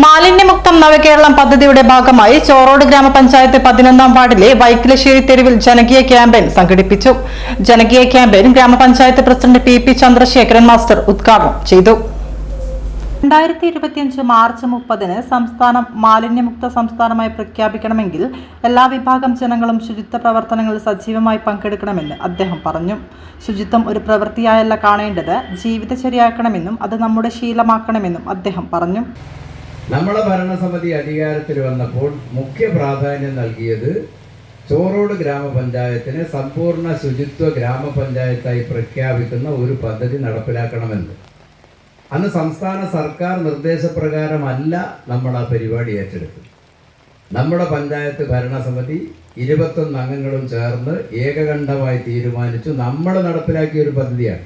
മാലിന്യമുക്തം നവകേരളം പദ്ധതിയുടെ ഭാഗമായി ചോറോട് ഗ്രാമപഞ്ചായത്ത് പതിനൊന്നാം വാർഡിലെ വൈക്കിലശ്ശേരി തെരുവിൽ ജനകീയ ക്യാമ്പയിൻ സംഘടിപ്പിച്ചു. ജനകീയ ക്യാമ്പയിൻ ഗ്രാമപഞ്ചായത്ത് president P P Chandrasekharan master ഉദ്ഘാടനം ചെയ്തു. രണ്ടായിരത്തി ഇരുപത്തിയഞ്ച് മാർച്ച് മുപ്പതിന് സംസ്ഥാനം മാലിന്യമുക്ത സംസ്ഥാനമായി പ്രഖ്യാപിക്കണമെങ്കിൽ എല്ലാ വിഭാഗം ജനങ്ങളും ശുചിത്വ പ്രവർത്തനങ്ങളിൽ സജീവമായി പങ്കെടുക്കണമെന്ന് അദ്ദേഹം പറഞ്ഞു. ശുചിത്വം ഒരു പ്രവൃത്തിയായല്ല കാണേണ്ടത്. ജീവിതചര്യയാക്കണമെന്നും അത് നമ്മുടെ ശീലമാക്കണമെന്നും അദ്ദേഹം പറഞ്ഞു. നമ്മളെ ഭരണസമിതി അധികാരത്തിൽ വന്നപ്പോൾ മുഖ്യ പ്രാധാന്യം നൽകിയത് ചോറോട് ഗ്രാമപഞ്ചായത്തിനെ സമ്പൂർണ ശുചിത്വ ഗ്രാമപഞ്ചായത്തായി പ്രഖ്യാപിക്കുന്ന ഒരു പദ്ധതി നടപ്പിലാക്കണമെന്ന്. അന്ന് സംസ്ഥാന സർക്കാർ നിർദ്ദേശപ്രകാരമല്ല നമ്മൾ ആ പരിപാടി ഏറ്റെടുത്തത്. നമ്മുടെ പഞ്ചായത്ത് ഭരണസമിതി ഇരുപത്തൊന്ന് അംഗങ്ങളും ചേർന്ന് ഏകകണ്ഠമായി തീരുമാനിച്ചു നമ്മൾ നടപ്പിലാക്കിയ ഒരു പദ്ധതിയാണ്.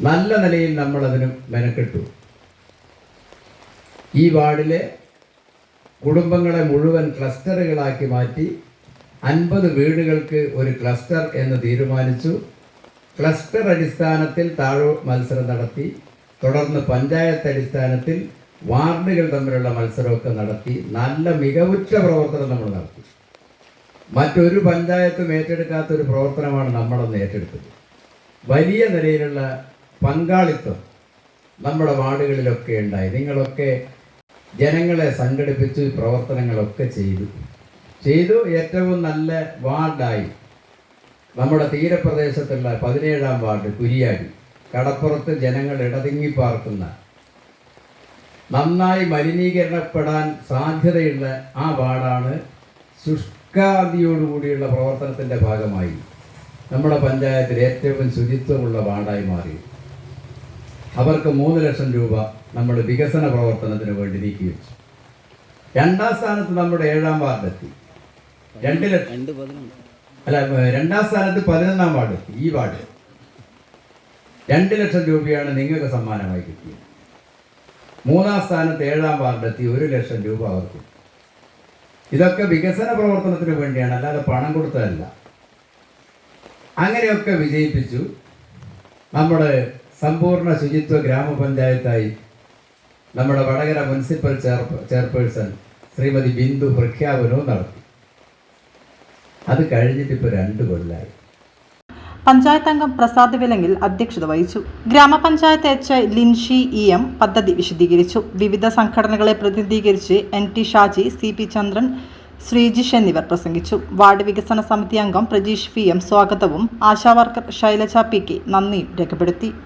നല്ല നിലയിൽ നമ്മളതിന് മെനക്കെട്ടു. ഈ വാർഡിലെ കുടുംബങ്ങളെ മുഴുവൻ ക്ലസ്റ്ററുകളാക്കി മാറ്റി അൻപത് വീടുകൾക്ക് ഒരു ക്ലസ്റ്റർ എന്ന് തീരുമാനിച്ചു. ക്ലസ്റ്റർ അടിസ്ഥാനത്തിൽ താഴോ മത്സരം നടത്തി. തുടർന്ന് പഞ്ചായത്ത് അടിസ്ഥാനത്തിൽ വാർഡുകൾ തമ്മിലുള്ള മത്സരമൊക്കെ നടത്തി. നല്ല മികവുറ്റ പ്രവർത്തനം നമ്മൾ നടത്തി. മറ്റൊരു പഞ്ചായത്തും ഏറ്റെടുക്കാത്ത ഒരു പ്രവർത്തനമാണ് നമ്മളന്ന് ഏറ്റെടുത്തത്. വലിയ നിലയിലുള്ള പങ്കാളിത്തം നമ്മുടെ വാർഡുകളിലൊക്കെ ഉണ്ടായി. നിങ്ങളൊക്കെ ജനങ്ങളെ സംഘടിപ്പിച്ച് പ്രവർത്തനങ്ങളൊക്കെ ചെയ്തു. ചെയ്തു ഏറ്റവും നല്ല വാർഡായി. നമ്മുടെ തീരപ്രദേശത്തുള്ള പതിനേഴാം വാർഡ് കുരിയാടി. കടപ്പുറത്ത് ജനങ്ങൾ ഇടതിങ്ങി പാർക്കുന്ന. നന്നായി മലിനീകരണപ്പെടാൻ സാധ്യതയുള്ള ആ വാർഡാണ് ശുഷ്കാന്തിയോടുകൂടിയുള്ള പ്രവർത്തനത്തിന്റെ ഭാഗമായി. നമ്മുടെ പഞ്ചായത്തിൽ ഏറ്റവും ശുചിത്വമുള്ള വാർഡായി മാറി. അവർക്ക് മൂന്ന് ലക്ഷം രൂപ നമ്മുടെ വികസന പ്രവർത്തനത്തിന് വേണ്ടി നീക്കി വെച്ചു. രണ്ടാം സ്ഥാനത്ത് നമ്മുടെ ഏഴാം വാർഡെത്തി. രണ്ട് ലക്ഷം അല്ല രണ്ടാം സ്ഥാനത്ത് പതിനൊന്നാം വാർഡ് എത്തി ഈ വാർഡ്. രണ്ട് ലക്ഷം രൂപയാണ് നിങ്ങൾക്ക് സമ്മാനമായി കിട്ടിയത്. മൂന്നാം സ്ഥാനത്ത് ഏഴാം വാർഡെത്തി ഒരു ലക്ഷം രൂപ അവർക്ക്. ഇതൊക്കെ വികസന പ്രവർത്തനത്തിന് വേണ്ടിയാണ് അല്ലാതെ പണം കൊടുത്തതല്ല. അങ്ങനെയൊക്കെ വിജയിപ്പിച്ചു നമ്മുടെ സമ്പൂർണ ശുചിത്വ ഗ്രാമപഞ്ചായത്തായി നമ്മുടെ Vadakara municipal chair chairperson Shrimati Bindu പ്രഖ്യാപനവും നടത്തി. അത് കഴിഞ്ഞിട്ട് ഇപ്പോൾ രണ്ട് കൊല്ലായി. പഞ്ചായത്ത് അംഗം പ്രസാദ് വിലങ്ങിൽ അധ്യക്ഷത വഹിച്ചു. ഗ്രാമപഞ്ചായത്ത് H I Linshi E M പദ്ധതി വിശദീകരിച്ചു. വിവിധ സംഘടനകളെ പ്രതിനിധീകരിച്ച് N T Shaji C P Chandran Sreejish എന്നിവർ പ്രസംഗിച്ചു. വാർഡ് വികസന സമിതി അംഗം പ്രജീഷ് പി എം സ്വാഗതവും ആശാവർക്കർ ശൈലജ പി കെ നന്ദിയും രേഖപ്പെടുത്തി.